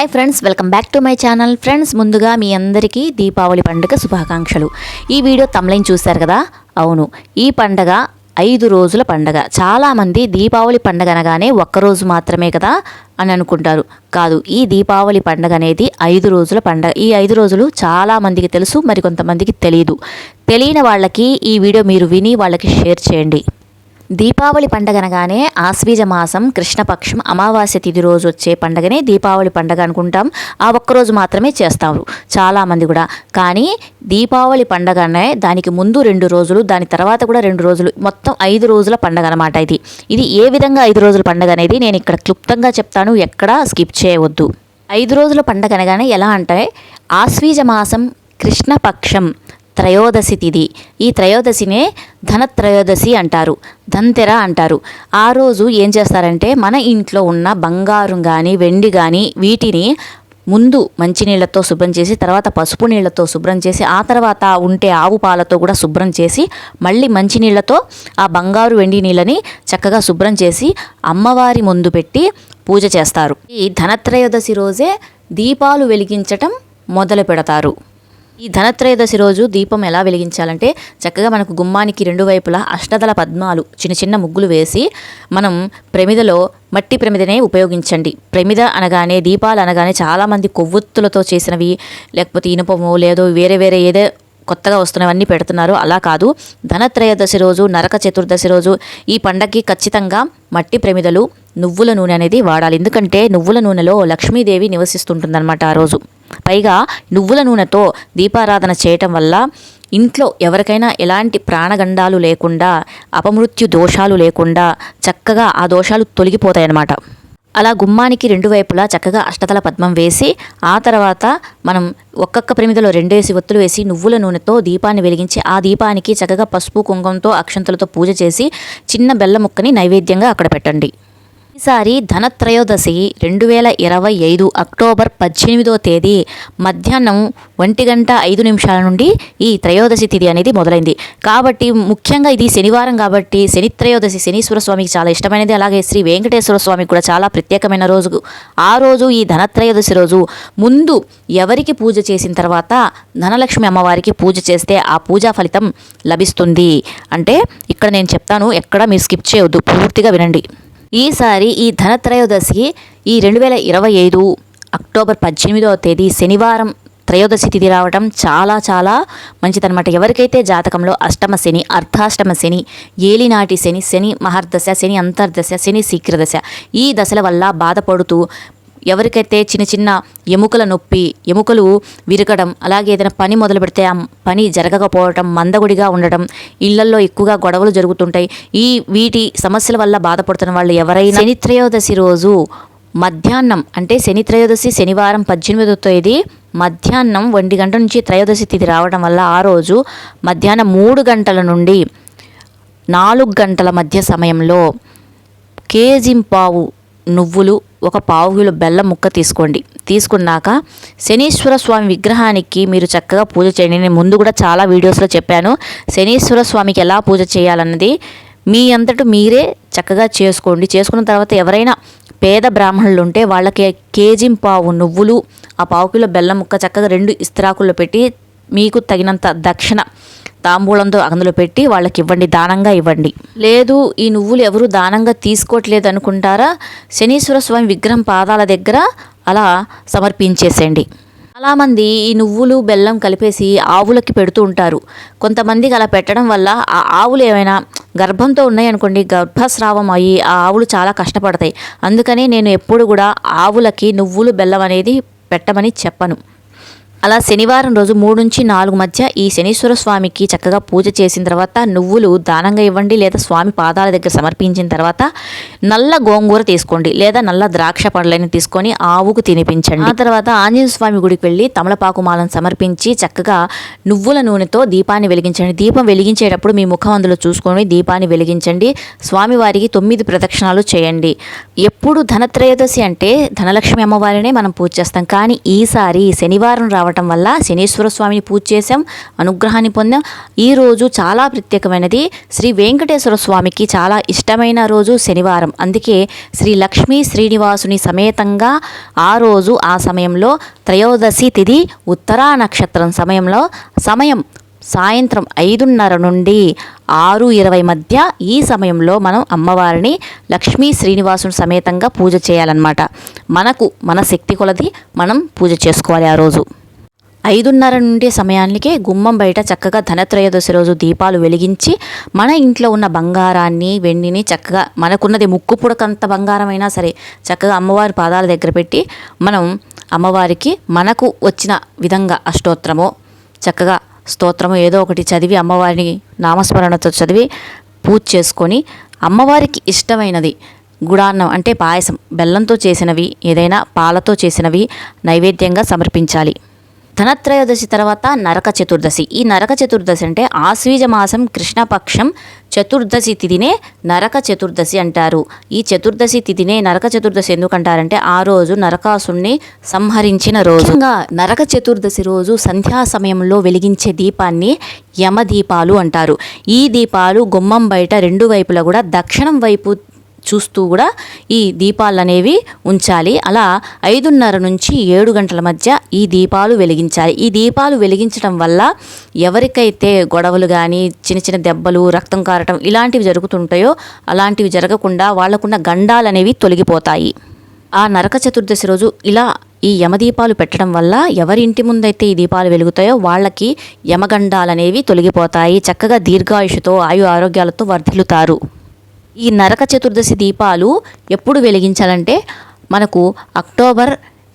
Hi friends welcome back to my channel friends ముందుగా మీ అందరికీ దీపావళి పండుగ శుభాకాంక్షలు. ఈ వీడియో తమిళం చూశారు కదా? అవును. ఈ పండగ ఐదు రోజుల పండగ. చాలామంది దీపావళి పండగ అనగానే ఒక్కరోజు మాత్రమే కదా అని అనుకుంటారు. కాదు ఈ దీపావళి పండగ అనేది ఐదు రోజుల పండగ. ఈ ఐదు రోజులు చాలామందికి తెలుసు మరికొంతమందికి తెలియదు తెలియని వాళ్ళకి ఈ వీడియో మీరు విని వాళ్ళకి షేర్ చేయండి. దీపావళి పండగ అనగానే ఆశ్వీజ మాసం కృష్ణపక్షం అమావాస్య తిథి రోజు వచ్చే పండగనే దీపావళి పండగ అనుకుంటాం. ఆ ఒక్కరోజు మాత్రమే చేస్తారు చాలామంది కూడా. కానీ దీపావళి పండగనే దానికి ముందు రెండు రోజులు దాని తర్వాత కూడా రెండు రోజులు మొత్తం ఐదు రోజుల పండగ అనమాట ఇది. ఇది ఏ విధంగా ఐదు రోజుల పండగ అనేది నేను ఇక్కడ క్లుప్తంగా చెప్తాను ఎక్కడా స్కిప్ చేయవద్దు. ఐదు రోజుల పండగ అనగానే ఎలా అంటే ఆశ్వీజ మాసం కృష్ణపక్షం త్రయోదశి తిథి ఈ త్రయోదశినే ధనత్రయోదశి అంటారు. ధన్తెర అంటారు. ఆ రోజు ఏం చేస్తారంటే మన ఇంట్లో ఉన్న బంగారం కానీ వెండి కానీ వీటిని ముందు మంచినీళ్ళతో శుభ్రం చేసి తర్వాత పసుపు నీళ్ళతో శుభ్రం చేసి ఆ తర్వాత ఉంటే ఆవు పాలతో కూడా శుభ్రం చేసి మళ్ళీ మంచినీళ్ళతో ఆ బంగారు వెండి నీళ్ళని చక్కగా శుభ్రం చేసి అమ్మవారి ముందు పెట్టి పూజ చేస్తారు. ఈ ధనత్రయోదశి రోజే దీపాలు వెలిగించటం మొదలు పెడతారు. ఈ ధనత్రయోదశి రోజు దీపం ఎలా వెలిగించాలంటే చక్కగా మనకు గుమ్మానికి రెండు వైపులా అష్టదల పద్మాలు చిన్న చిన్న ముగ్గులు వేసి మనం ప్రమిదలో మట్టి ప్రమిదనే ఉపయోగించండి. ప్రమిద అనగానే దీపాలు అనగానే చాలామంది కొవ్వొత్తులతో చేసినవి లేకపోతే ఇనుపము లేదో వేరే వేరే ఏదో కొత్తగా వస్తున్నవన్నీ పెడుతున్నారు. అలా కాదు. ధనత్రయోదశి రోజు నరక చతుర్దశి రోజు ఈ పండగకి ఖచ్చితంగా మట్టి ప్రమిదలు నువ్వుల నూనె అనేది వాడాలి. ఎందుకంటే నువ్వుల నూనెలో లక్ష్మీదేవి నివసిస్తుంటుందన్నమాట ఆ రోజు. పైగా నువ్వుల నూనెతో దీపారాధన చేయటం వల్ల ఇంట్లో ఎవరికైనా ఎలాంటి ప్రాణగండాలు లేకుండా అపమృత్యు దోషాలు లేకుండా చక్కగా ఆ దోషాలు తొలగిపోతాయన్నమాట. అలా గుమ్మానికి రెండు వైపులా చక్కగా అష్టతల పద్మం వేసి ఆ తర్వాత మనం ఒక్కొక్క ప్రమిదలో రెండేసి ఒత్తులు వేసి నువ్వుల నూనెతో దీపాన్ని వెలిగించి ఆ దీపానికి చక్కగా పసుపు కుంకుమతో అక్షంతలతో పూజ చేసి చిన్న బెల్ల ముక్కని నైవేద్యంగా అక్కడ పెట్టండి. ఈసారి ధనత్రయోదశి రెండు వేల ఇరవై ఐదు అక్టోబర్ పద్దెనిమిదో తేదీ మధ్యాహ్నం ఒంటి గంట ఐదు నిమిషాల నుండి ఈ త్రయోదశి తిథి అనేది మొదలైంది. కాబట్టి ముఖ్యంగా ఇది శనివారం కాబట్టి శని త్రయోదశి శనీశ్వర స్వామికి చాలా ఇష్టమైనది. అలాగే శ్రీ వెంకటేశ్వర స్వామికి కూడా చాలా ప్రత్యేకమైన రోజు. ఆ రోజు ఈ ధనత్రయోదశి రోజు ముందు ఎవరికి పూజ చేసిన తర్వాత ధనలక్ష్మి అమ్మవారికి పూజ చేస్తే ఆ పూజా ఫలితం లభిస్తుంది. అంటే ఇక్కడ నేను చెప్తాను ఎక్కడ మీరు స్కిప్ చేయవద్దు పూర్తిగా వినండి. ఈసారి ఈ ధనత్రయోదశి ఈ రెండు వేల ఇరవై ఐదు అక్టోబర్ పద్దెనిమిదవ తేదీ శనివారం త్రయోదశి తిథి రావడం చాలా చాలా మంచిదనమాట ఎవరికైతే జాతకంలో అష్టమ శని అర్ధాష్టమ శని ఏలినాటి శని శని మహర్దశ శని అంతర్దశ శని శీఘ్రదశ ఈ దశల వల్ల బాధపడుతూ ఎవరికైతే చిన్న చిన్న ఎముకల నొప్పి ఎముకలు విరగడం అలాగే ఏదైనా పని మొదలు పెడితే ఆ పని జరగకపోవడం మందగుడిగా ఉండటం ఇళ్ళల్లో ఎక్కువగా గొడవలు జరుగుతుంటాయి. ఈ వీటి సమస్యల వల్ల బాధపడుతున్న వాళ్ళు ఎవరైనా శని త్రయోదశి రోజు మధ్యాహ్నం అంటే శని త్రయోదశి శనివారం పద్దెనిమిదో తేదీ మధ్యాహ్నం ఒంటి గంట నుంచి త్రయోదశి తిథి రావడం వల్ల ఆ రోజు మధ్యాహ్నం మూడు గంటల నుండి నాలుగు గంటల మధ్య సమయంలో కేజింపావు నువ్వులు ఒక పావు కిలో బెల్లం ముక్క తీసుకోండి. తీసుకున్నాక శనీశ్వర స్వామి విగ్రహానికి మీరు చక్కగా పూజ చేయండి. నేను ముందు కూడా చాలా వీడియోస్లో చెప్పాను. శనీశ్వర స్వామికి ఎలా పూజ చేయాలన్నది మీ అంతటి మీరే చక్కగా చేసుకోండి. చేసుకున్న తర్వాత ఎవరైనా పేద బ్రాహ్మణులు ఉంటే వాళ్ళకి కేజీ పావు నువ్వులు ఆ పావు కిలో బెల్లం ముక్క చక్కగా రెండు ఇస్త్రాకుల్లో పెట్టి మీకు తగినంత దక్షిణ తాంబూలంతో అందులో పెట్టి వాళ్ళకి ఇవ్వండి దానంగా ఇవ్వండి. లేదు ఈ నువ్వులు ఎవరు దానంగా తీసుకోవట్లేదు అనుకుంటారా శనీశ్వర స్వామి విగ్రహం పాదాల దగ్గర అలా సమర్పించేసేయండి. చాలామంది ఈ నువ్వులు బెల్లం కలిపేసి ఆవులకి పెడుతూ ఉంటారు. కొంతమందికి అలా పెట్టడం వల్ల ఆ ఆవులు ఏమైనా గర్భంతో ఉన్నాయనుకోండి గర్భస్రావం అయ్యి ఆ ఆవులు చాలా కష్టపడతాయి. అందుకని నేను ఎప్పుడు కూడా ఆవులకి నువ్వులు బెల్లం అనేది పెట్టమని చెప్పను. అలా శనివారం రోజు మూడు నుంచి నాలుగు మధ్య ఈ శనీశ్వర స్వామికి చక్కగా పూజ చేసిన తర్వాత నువ్వులు దానంగా ఇవ్వండి లేదా స్వామి పాదాల దగ్గర సమర్పించిన తర్వాత నల్ల గోంగూర తీసుకోండి లేదా నల్ల ద్రాక్ష పండ్లని తీసుకొని ఆవుకు తినిపించండి. ఆ తర్వాత ఆంజనేయ స్వామి గుడికి వెళ్ళి తమలపాకు మాలను సమర్పించి చక్కగా నువ్వుల నూనెతో దీపాన్ని వెలిగించండి. దీపం వెలిగించేటప్పుడు మీ ముఖం అందులో చూసుకొని దీపాన్ని వెలిగించండి. స్వామివారికి తొమ్మిది ప్రదక్షిణాలు చేయండి. ఎప్పుడు ధనత్రయోదశి అంటే ధనలక్ష్మి అమ్మవారినే మనం పూజ చేస్తాం. కానీ ఈసారి శనివారం రావడం రావటం వల్ల శనీశ్వర స్వామిని పూజ చేసాం అనుగ్రహాన్ని పొందాం. ఈ రోజు చాలా ప్రత్యేకమైనది. శ్రీ వెంకటేశ్వర స్వామికి చాలా ఇష్టమైన రోజు శనివారం. అందుకే శ్రీ లక్ష్మీ శ్రీనివాసుని సమేతంగా ఆ రోజు ఆ సమయంలో త్రయోదశి తిథి ఉత్తరా నక్షత్రం సమయంలో సమయం సాయంత్రం ఐదున్నర నుండి ఆరు ఇరవై మధ్య ఈ సమయంలో మనం అమ్మవారిని లక్ష్మీ శ్రీనివాసుని సమేతంగా పూజ చేయాలన్నమాట. మనకు మన శక్తి కొలది మనం పూజ చేసుకోవాలి ఆ రోజు. ఐదున్నర నుండి సమయానికే గుమ్మం బయట చక్కగా ధనత్రయోదశి రోజు దీపాలు వెలిగించి మన ఇంట్లో ఉన్న బంగారాన్ని వెండిని చక్కగా మనకున్నది ముక్కు పుడకంత బంగారమైనా సరే చక్కగా అమ్మవారి పాదాల దగ్గర పెట్టి మనం అమ్మవారికి మనకు వచ్చిన విధంగా అష్టోత్తరమో చక్కగా స్తోత్రము ఏదో ఒకటి చదివి అమ్మవారిని నామస్మరణతో చదివి పూజ చేసుకొని అమ్మవారికి ఇష్టమైనది గుడాన్నం అంటే పాయసం బెల్లంతో చేసినవి ఏదైనా పాలతో చేసినవి నైవేద్యంగా సమర్పించాలి. ధనత్రయోదశి తర్వాత నరక చతుర్దశి. ఈ నరక చతుర్దశి అంటే ఆశ్వీజ మాసం కృష్ణపక్షం చతుర్దశి తిథినే నరక చతుర్దశి అంటారు. ఈ చతుర్దశి తిథినే నరక చతుర్దశి ఎందుకంటారంటే ఆ రోజు నరకాసుని సంహరించిన రోజు. నరక చతుర్దశి రోజు సంధ్యా సమయంలో వెలిగించే దీపాన్ని యమదీపాలు అంటారు. ఈ దీపాలు గుమ్మం బయట రెండు వైపులా కూడా దక్షిణం వైపు చూస్తూ కూడా ఈ దీపాలు అనేవి ఉంచాలి. అలా ఐదున్నర నుంచి ఏడు గంటల మధ్య ఈ దీపాలు వెలిగించాలి. ఈ దీపాలు వెలిగించడం వల్ల ఎవరికైతే గొడవలు కానీ చిన్న చిన్న దెబ్బలు రక్తం కారటం ఇలాంటివి జరుగుతుంటాయో అలాంటివి జరగకుండా వాళ్ళకున్న గండాలు అనేవి తొలగిపోతాయి. ఆ నరక చతుర్దశి రోజు ఇలా ఈ యమదీపాలు పెట్టడం వల్ల ఎవరి ఇంటి ముందైతే ఈ దీపాలు వెలుగుతాయో వాళ్ళకి యమగండాలనేవి తొలగిపోతాయి. చక్కగా దీర్ఘాయుషుతో ఆయు ఆరోగ్యాలతో వర్ధిల్లుతారు. ఈ నరక చతుర్దశి దీపాలు ఎప్పుడు వెలిగించాలంటే మనకు అక్టోబర్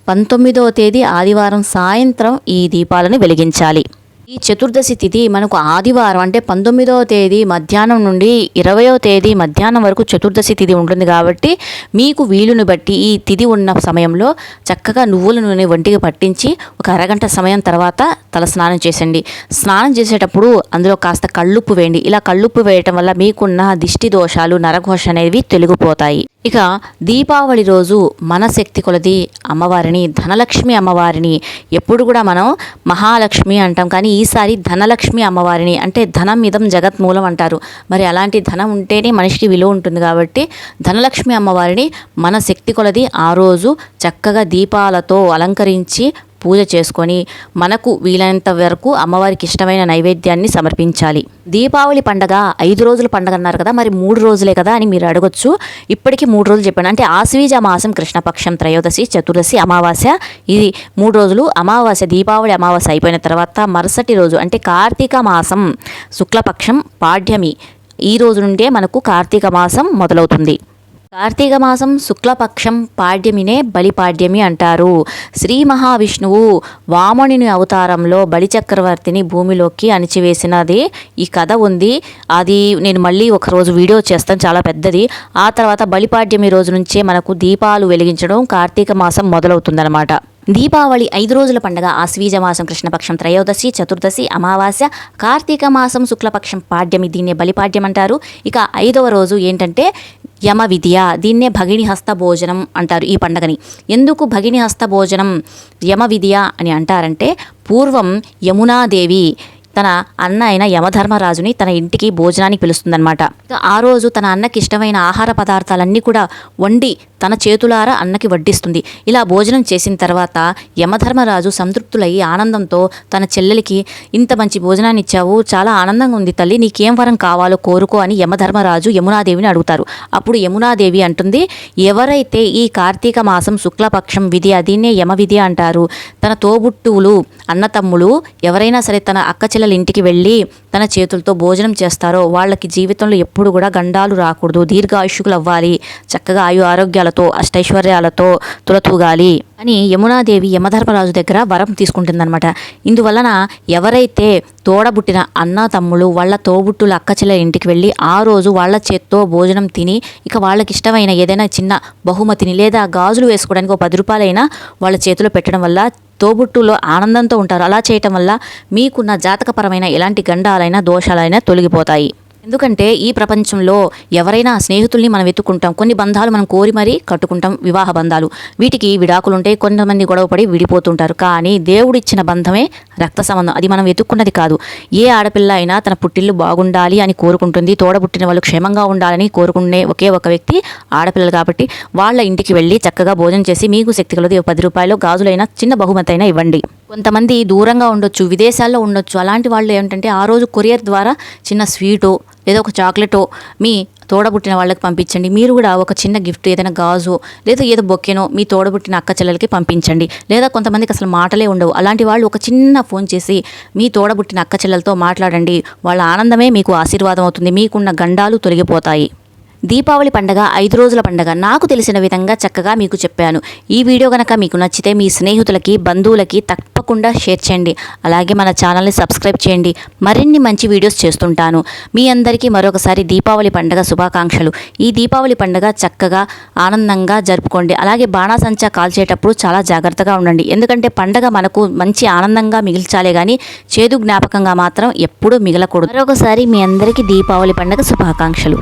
పంతొమ్మిదవ తేదీ ఆదివారం సాయంత్రం ఈ దీపాలను వెలిగించాలి. ఈ చతుర్దశి తిథి మనకు ఆదివారం అంటే పంతొమ్మిదవ తేదీ మధ్యాహ్నం నుండి ఇరవయో తేదీ మధ్యాహ్నం వరకు చతుర్దశి తిథి ఉంటుంది కాబట్టి మీకు వీలుని బట్టి ఈ తిథి ఉన్న సమయంలో చక్కగా నువ్వుల నూనె ఒంటికి పట్టించి ఒక అరగంట సమయం తర్వాత తల స్నానం చేసండి. స్నానం చేసేటప్పుడు అందులో కాస్త కళ్ళుప్పు వేయండి. ఇలా కళ్ళుప్పు వేయటం వల్ల మీకున్న దిష్టి దోషాలు నరఘోష అనేవి తొలగిపోతాయి. ఇక దీపావళి రోజు మన శక్తి కొలది అమ్మవారిని ధనలక్ష్మి అమ్మవారిని. ఎప్పుడు కూడా మనం మహాలక్ష్మి అంటాం. కానీ ఈసారి ధనలక్ష్మి అమ్మవారిని అంటే ధనం ఇదం జగత్మూలం అంటారు. మరి అలాంటి ధనం ఉంటేనే మనిషికి విలువ ఉంటుంది కాబట్టి ధనలక్ష్మి అమ్మవారిని మన శక్తి కొలది ఆ రోజు చక్కగా దీపాలతో అలంకరించి పూజ చేసుకొని మనకు వీలైనంత వరకు అమ్మవారికి ఇష్టమైన నైవేద్యాన్ని సమర్పించాలి. దీపావళి పండగ ఐదు రోజుల పండగ అన్నారు కదా మరి మూడు రోజులే కదా అని మీరు అడగొచ్చు. ఇప్పటికీ మూడు రోజులు చెప్పాను. అంటే ఆశ్వీజ మాసం కృష్ణపక్షం త్రయోదశి చతుర్దశి అమావాస్య. ఇది మూడు రోజులు అమావాస్య దీపావళి అమావాస్య అయిపోయిన తర్వాత మరుసటి రోజు అంటే కార్తీక మాసం శుక్లపక్షం పాడ్యమి. ఈ రోజు నుండే మనకు కార్తీక మాసం మొదలవుతుంది. కార్తీక మాసం శుక్లపక్షం పాడ్యమినే బలిపాడ్యమి అంటారు. శ్రీ మహావిష్ణువు వామనుని అవతారంలో బలిచక్రవర్తిని భూమిలోకి అణిచివేసినది ఈ కథ ఉంది. అది నేను మళ్ళీ ఒక రోజు వీడియో చేస్తాను చాలా పెద్దది. ఆ తర్వాత బలిపాడ్యమి రోజు నుంచే మనకు దీపాలు వెలిగించడం కార్తీక మాసం మొదలవుతుందన్నమాట. దీపావళి ఐదు రోజుల పండగ ఆశ్వీజ మాసం కృష్ణపక్షం త్రయోదశి చతుర్దశి అమావాస్య కార్తీక మాసం శుక్లపక్షం పాడ్యమి దీన్నే బలిపాడ్యం అంటారు ఇక ఐదవ రోజు ఏంటంటే యమ విద్య దీన్నే భగిని హస్త భోజనం అంటారు ఈ పండగని. ఎందుకు భగిని హస్త భోజనం యమ విద్య అని అంటారంటే పూర్వం యమునాదేవి తన అన్న అయిన యమధర్మరాజుని తన ఇంటికి భోజనానికి పిలుస్తుందనమాట ఆ రోజు తన అన్నకి ఇష్టమైన ఆహార పదార్థాలన్నీ కూడా వండి తన చేతులారా అన్నకి వడ్డిస్తుంది. ఇలా భోజనం చేసిన తర్వాత యమధర్మరాజు సంతృప్తులయ్యి ఆనందంతో తన చెల్లెలికి ఇంత మంచి భోజనాన్ని ఇచ్చావు చాలా ఆనందంగా ఉంది తల్లి నీకేం వరం కావాలో కోరుకో అని యమధర్మరాజు యమునాదేవిని అడుగుతారు. అప్పుడు యమునాదేవి అంటుంది ఎవరైతే ఈ కార్తీక మాసం శుక్లపక్షం విధి అదినే యమ విధి అంటారు. తన తోబుట్టువులు అన్నతమ్ములు ఎవరైనా సరే తన అక్క చెల్లెల ఇంటికి వెళ్ళి తన చేతులతో భోజనం చేస్తారో వాళ్ళకి జీవితంలో ఎప్పుడు కూడా గండాలు రాకూడదు దీర్ఘాయుషుకులు అవ్వాలి చక్కగా ఆయు ఆరోగ్యాలతో అష్టైశ్వర్యాలతో తులతూగాలి అని యమునాదేవి యమధర్మరాజు దగ్గర వరం తీసుకుంటుందన్నమాట. ఇందువలన ఎవరైతే తోడబుట్టిన అన్న తమ్ముళ్ళు వాళ్ళ తోబుట్టుల అక్కచెల్ల ఇంటికి వెళ్ళి ఆ రోజు వాళ్ళ చేత్తో భోజనం తిని ఇక వాళ్ళకి ఇష్టమైన ఏదైనా చిన్న బహుమతిని లేదా గాజులు వేసుకోవడానికి ఒక పది రూపాయలైనా వాళ్ళ చేతిలో పెట్టడం వల్ల తోబుట్టులో ఆనందంతో ఉంటారు. అలా చేయటం వల్ల మీకున్న జాతకపరమైన ఎలాంటి గండాలైనా దోషాలైనా తొలగిపోతాయి. ఎందుకంటే ఈ ప్రపంచంలో ఎవరైనా స్నేహితుల్ని మనం వెతుక్కుంటాం. కొన్ని బంధాలు మనం కోరి మరీ కట్టుకుంటాం. వివాహ బంధాలు. వీటికి విడాకులుంటే కొంతమంది గొడవపడి విడిపోతుంటారు. కానీ దేవుడిచ్చిన బంధమే రక్త సంబంధం. అది మనం వెతుక్కున్నది కాదు. ఏ ఆడపిల్ల అయినా తన పుట్టిల్లు బాగుండాలి అని కోరుకుంటుంది. తోడబుట్టిన వాళ్ళు క్షేమంగా ఉండాలని కోరుకునే ఒకే ఒక వ్యక్తి ఆడపిల్లలు కాబట్టి వాళ్ళ ఇంటికి వెళ్ళి చక్కగా భోజనం చేసి మీకు శక్తి కలదు. పది రూపాయలు గాజులైనా చిన్న బహుమతి అయినా ఇవ్వండి. కొంతమంది దూరంగా ఉండొచ్చు విదేశాల్లో ఉండొచ్చు. అలాంటి వాళ్ళు ఏంటంటే ఆ రోజు కొరియర్ ద్వారా చిన్న స్వీటో లేదా ఒక చాక్లెటో మీ తోడబుట్టిన వాళ్ళకి పంపించండి. మీరు కూడా ఒక చిన్న గిఫ్ట్ ఏదైనా గాజు లేదా ఏదో బొక్కెనో మీ తోడబుట్టిన అక్క చెల్లెలకి పంపించండి. లేదా కొంతమందికి అసలు మాటలే ఉండవు. అలాంటి వాళ్ళు ఒక చిన్న ఫోన్ చేసి మీ తోడబుట్టిన అక్క చెల్లెలతో మాట్లాడండి. వాళ్ళ ఆనందమే మీకు ఆశీర్వాదం అవుతుంది. మీకున్న గండాలు తొలగిపోతాయి. దీపావళి పండగ ఐదు రోజుల పండగ. నాకు తెలిసిన విధంగా చక్కగా మీకు చెప్పాను. ఈ వీడియో కనుక మీకు నచ్చితే మీ స్నేహితులకి బంధువులకి తప్పకుండా షేర్ చేయండి. అలాగే మన ఛానల్ని సబ్స్క్రైబ్ చేయండి. మరిన్ని మంచి వీడియోస్ చేస్తుంటాను. మీ అందరికీ మరొకసారి దీపావళి పండగ శుభాకాంక్షలు. ఈ దీపావళి పండగ చక్కగా ఆనందంగా జరుపుకోండి. అలాగే బాణాసంచా కాల్చేటప్పుడు చాలా జాగ్రత్తగా ఉండండి. ఎందుకంటే పండగ మనకు మంచి ఆనందంగా మిగిల్చాలే కానీ చేదు జ్ఞాపకంగా మాత్రం ఎప్పుడూ మిగలకూడదు. మరొకసారి మీ అందరికీ దీపావళి పండగ శుభాకాంక్షలు.